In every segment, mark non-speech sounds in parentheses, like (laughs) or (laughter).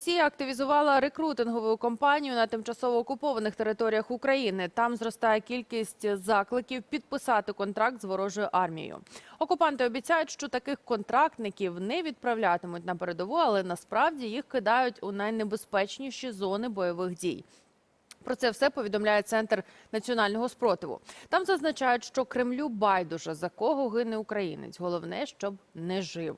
Росія активізувала рекрутингову кампанію на тимчасово окупованих територіях України. Там зростає кількість закликів підписати контракт з ворожою армією. Окупанти обіцяють, що таких контрактників не відправлятимуть на передову, але насправді їх кидають у найнебезпечніші зони бойових дій. Про це все повідомляє центр національного спротиву. Там зазначають, що Кремлю байдуже за кого гине українець. Головне, щоб не жив.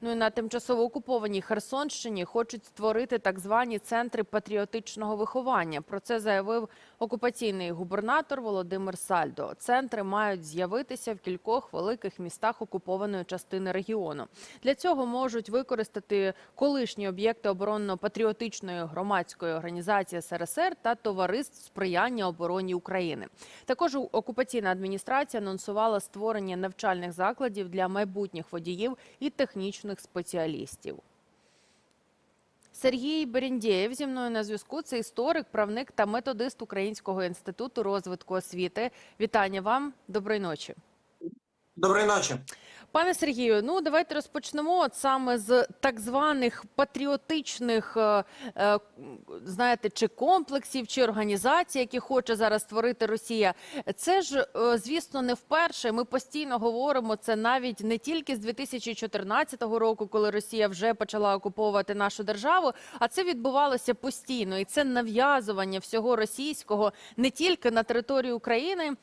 Ну і на тимчасово окупованій Херсонщині хочуть створити так звані центри патріотичного виховання. Про це заявив окупаційний губернатор Володимир Сальдо. Центри мають з'явитися в кількох великих містах окупованої частини регіону. Для цього можуть використати колишні об'єкти оборонно-патріотичної громадської організації СРСР та товариств сприяння обороні України. Також окупаційна адміністрація анонсувала створення навчальних закладів для майбутніх водіїв і технічних спеціалістів. Сергій Берендєєв зі мною на зв'язку. Це історик, правник та методист Українського інституту розвитку освіти. Вітання вам, доброї ночі. Доброї ночі. Пане Сергію, ну давайте розпочнемо от саме з так званих патріотичних, е, е, знаєте, чи комплексів, чи організацій, які хоче зараз створити Росія. Це ж, е, звісно, не вперше. Ми постійно говоримо це навіть не тільки з 2014 року, коли Росія вже почала окуповувати нашу державу, а це відбувалося постійно, і це нав'язування всього російського не тільки на території України.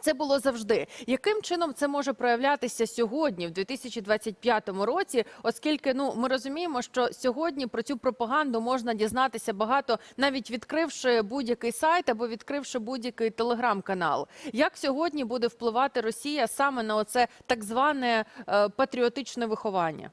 Це було завжди. Яким чином це може проявлятися сьогодні, в 2025 році, оскільки ну ми розуміємо, що сьогодні про цю пропаганду можна дізнатися багато, навіть відкривши будь-який сайт або відкривши будь-який телеграм-канал. Як сьогодні буде впливати Росія саме на оце так зване е, патріотичне виховання?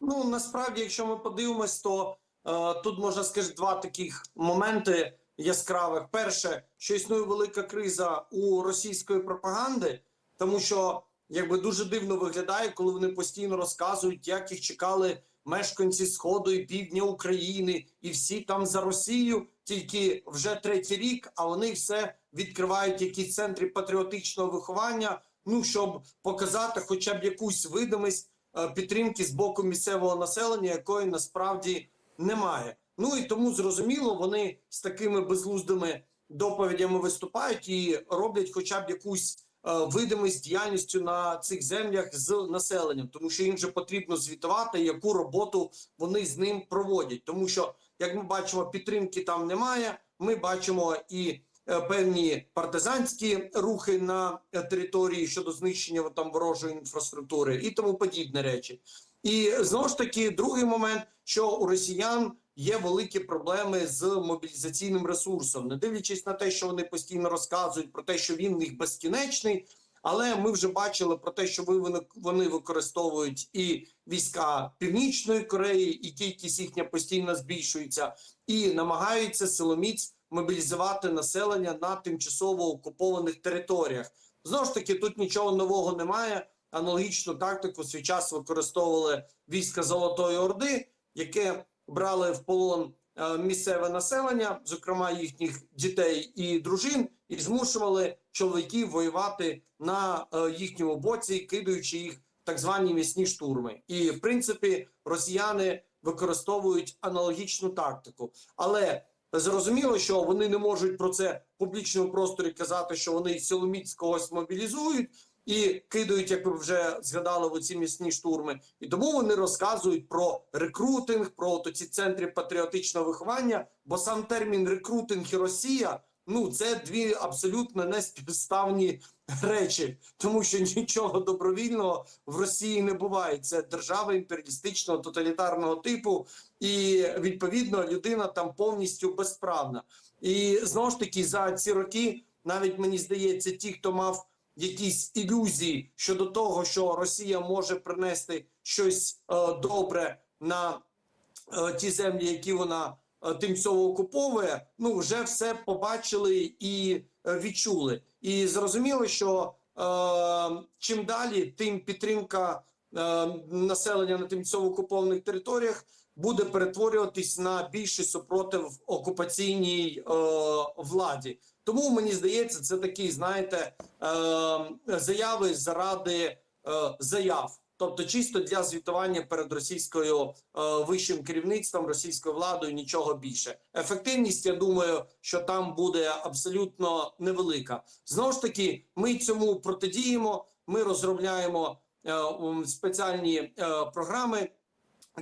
Ну насправді, якщо ми подивимось, то е, тут можна сказати два таких моменти яскравих. Перше, що існує велика криза у російської пропаганди, тому що якби дуже дивно виглядає, коли вони постійно розказують, як їх чекали мешканці сходу і півдня України, і всі там за Росію, тільки вже третій рік, а вони все відкривають якісь центри патріотичного виховання. Ну щоб показати, хоча б якусь видимість е, підтримки з боку місцевого населення, якої насправді немає. Ну і тому зрозуміло, вони з такими безглуздими доповідями виступають і роблять, хоча б якусь е, видимість діяльністю на цих землях з населенням, тому що їм же потрібно звітувати, яку роботу вони з ним проводять. Тому що, як ми бачимо, підтримки там немає. Ми бачимо і е, певні партизанські рухи на е, території щодо знищення там ворожої інфраструктури і тому подібні речі. І знову ж таки, другий момент, що у росіян є великі проблеми з мобілізаційним ресурсом, не дивлячись на те, що вони постійно розказують про те, що він в них безкінечний. Але ми вже бачили про те, що вони використовують і війська Північної Кореї, і кількість їхня постійно збільшується, і намагаються силоміць мобілізувати населення на тимчасово окупованих територіях. Знову ж таки, тут нічого нового немає. Аналогічну тактику свій час використовували війська Золотої Орди, яке брали в полон е, місцеве населення, зокрема їхніх дітей і дружин, і змушували чоловіків воювати на е, їхньому боці, кидаючи їх так звані м'ясні штурми. І в принципі росіяни використовують аналогічну тактику, але зрозуміло, що вони не можуть про це в публічному просторі казати, що вони силоміць когось мобілізують. І кидають, як ви вже згадали, в оці місні штурми, і тому вони розказують про рекрутинг, про от ці центри патріотичного виховання. Бо сам термін рекрутинг і Росія ну це дві абсолютно неспівставні речі, тому що нічого добровільного в Росії не буває. Це держава імперіалістичного тоталітарного типу, і відповідно людина там повністю безправна. І знову ж таки за ці роки, навіть мені здається, ті, хто мав якісь ілюзії щодо того, що Росія може принести щось е, добре на е, ті землі, які вона е, тимчасово окуповує. Ну вже все побачили і е, відчули. І зрозуміло, що е, чим далі, тим підтримка е, населення на тимчасово окупованих територіях буде перетворюватись на більший супротив окупаційній е, владі. Тому мені здається, це такі, знаєте, е, заяви заради е, заяв. тобто чисто для звітування перед російською е, вищим керівництвом, російською владою, нічого більше. Ефективність, я думаю, що там буде абсолютно невелика. Знову ж таки, ми цьому протидіємо. Ми розробляємо е, спеціальні е, програми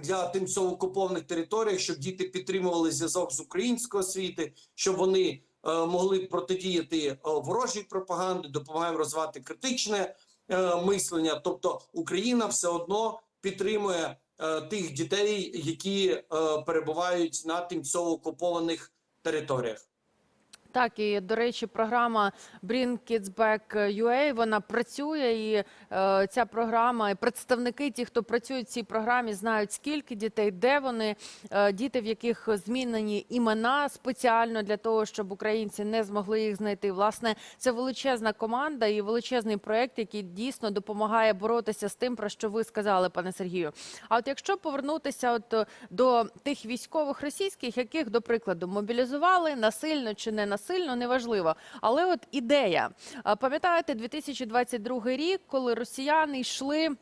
для тимчасово окупованих територій, щоб діти підтримували зв'язок з української освіти, щоб вони е, могли протидіяти е, ворожій пропаганді, допомагаємо розвивати критичне е, мислення. Тобто Україна все одно підтримує тих дітей, які перебувають на тимчасово окупованих територіях. Так, і до речі, програма Bring Kids Back UA, вона працює, і е, ця програма, і представники, ті, хто працюють в цій програмі, знають скільки дітей, де вони, е, діти, в яких змінені імена спеціально для того, щоб українці не змогли їх знайти. Власне, це величезна команда і величезний проект, який дійсно допомагає боротися з тим, про що ви сказали, пане Сергію. А от якщо повернутися от е, до тих військових російських, яких, до прикладу, мобілізували насильно чи не насильно, неважливо. Але от ідея. Пам'ятаєте, 2022 рік, коли росіяни йшли.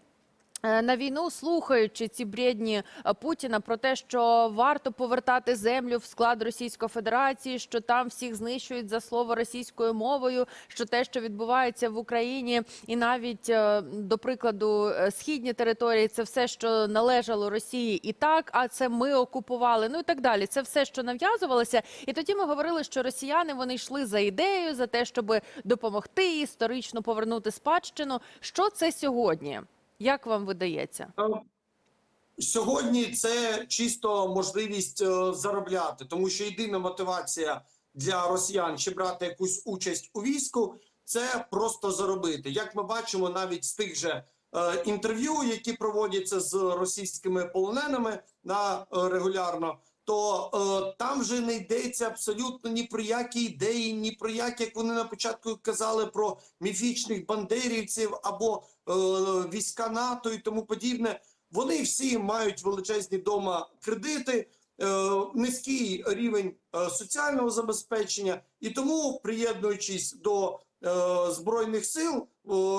Е, На війну слухаючи ці бредні е, Путіна про те, що варто повертати землю в склад Російської Федерації, що там всіх знищують за слово російською мовою, що те, що відбувається в Україні, і навіть е, до прикладу східні території, це все, що належало Росії, і так, а це ми окупували. Ну і так далі. Це все, що нав'язувалося. І тоді ми говорили, що росіяни вони йшли за ідеєю, за те, щоб допомогти історично повернути спадщину. Що це сьогодні? Як вам видається? Е, Сьогодні це чисто можливість е, заробляти, тому що єдина мотивація для росіян чи брати якусь участь у війську це просто заробити. Як ми бачимо, навіть з тих же е, інтерв'ю, які проводяться з російськими полоненими на регулярно, то е, там вже не йдеться абсолютно ні про які ідеї, ні про які, як вони на початку казали про міфічних бандерівців або е, війська НАТО і тому подібне. Вони всі мають величезні дома кредити, е, низький рівень е, соціального забезпечення, і тому, приєднуючись до е, збройних сил е,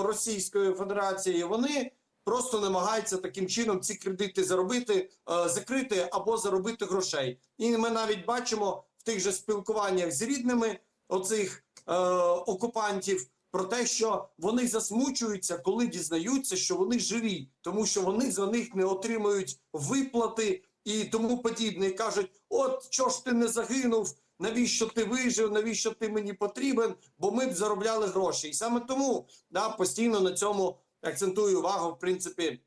Російської Федерації, вони просто намагаються таким чином ці кредити заробити, е, закрити або заробити грошей. І ми навіть бачимо в тих же спілкуваннях з рідними оцих е, окупантів про те, що вони засмучуються, коли дізнаються, що вони живі, тому що вони за них не отримують виплати і тому подібне. І кажуть: от чого ж ти не загинув? Навіщо ти вижив? Навіщо ти мені потрібен? Бо ми б заробляли гроші, і саме тому да постійно на цьому акцентую увагу, в принципі,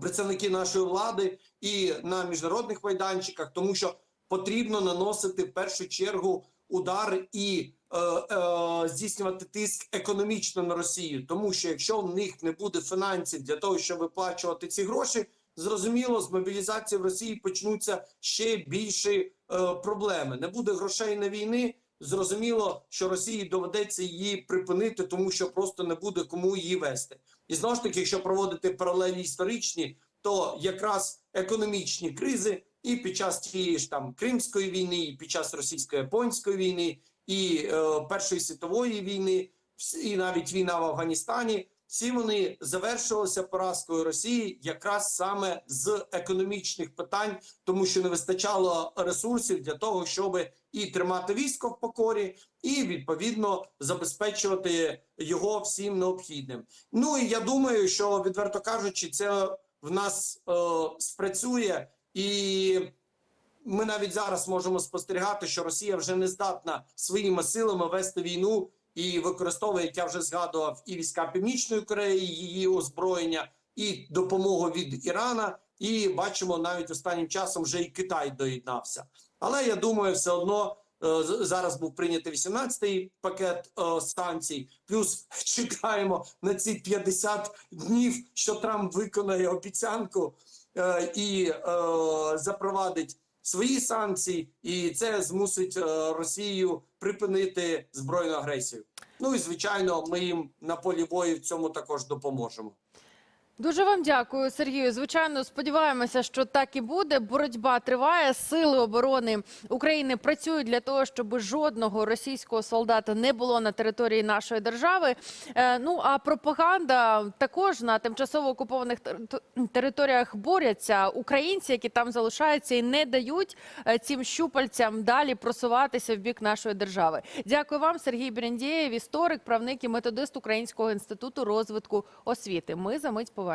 представники нашої влади і на міжнародних майданчиках, тому що потрібно наносити в першу чергу удар і е, е, здійснювати тиск економічно на Росію, тому що якщо в них не буде фінансів для того, щоб виплачувати ці гроші, зрозуміло, з мобілізації в Росії почнуться ще більші е, проблеми. Не буде грошей на війни. Зрозуміло, що Росії доведеться її припинити, тому що просто не буде кому її вести. І знову ж таки, якщо проводити паралелі історичні, то якраз економічні кризи і під час тієї ж там Кримської війни, і під час російсько-японської війни, і е, Першої світової війни, і навіть війна в Афганістані, всі вони завершилися поразкою Росії якраз саме з економічних питань, тому що не вистачало ресурсів для того, щоб і тримати військо в покорі, і відповідно забезпечувати його всім необхідним. Ну і я думаю, що відверто кажучи, це в нас е, спрацює, і ми навіть зараз можемо спостерігати, що Росія вже не здатна своїми силами вести війну і використовує, як я вже згадував, і війська Північної Кореї, її озброєння, і допомогу від Ірана. І бачимо навіть останнім часом вже і Китай доєднався. Але я думаю, все одно е, зараз був прийнятий 18-й пакет е, санкцій. Плюс (laughs) чекаємо на ці 50 днів, що Трамп виконає обіцянку е, і запровадить свої санкції, і це змусить Росію припинити збройну агресію. Ну і звичайно, ми їм на полі бою в цьому також допоможемо. Дуже вам дякую, Сергію. Звичайно, сподіваємося, що так і буде. Боротьба триває. Сили оборони України працюють для того, щоб жодного російського солдата не було на території нашої держави. Е, ну а пропаганда також на тимчасово окупованих територіях борються. Українці, які там залишаються, і не дають е, цим щупальцям далі просуватися в бік нашої держави. Дякую вам, Сергій Берендєєв, історик, правник і методист Українського інституту розвитку освіти. Ми за мить повернемося.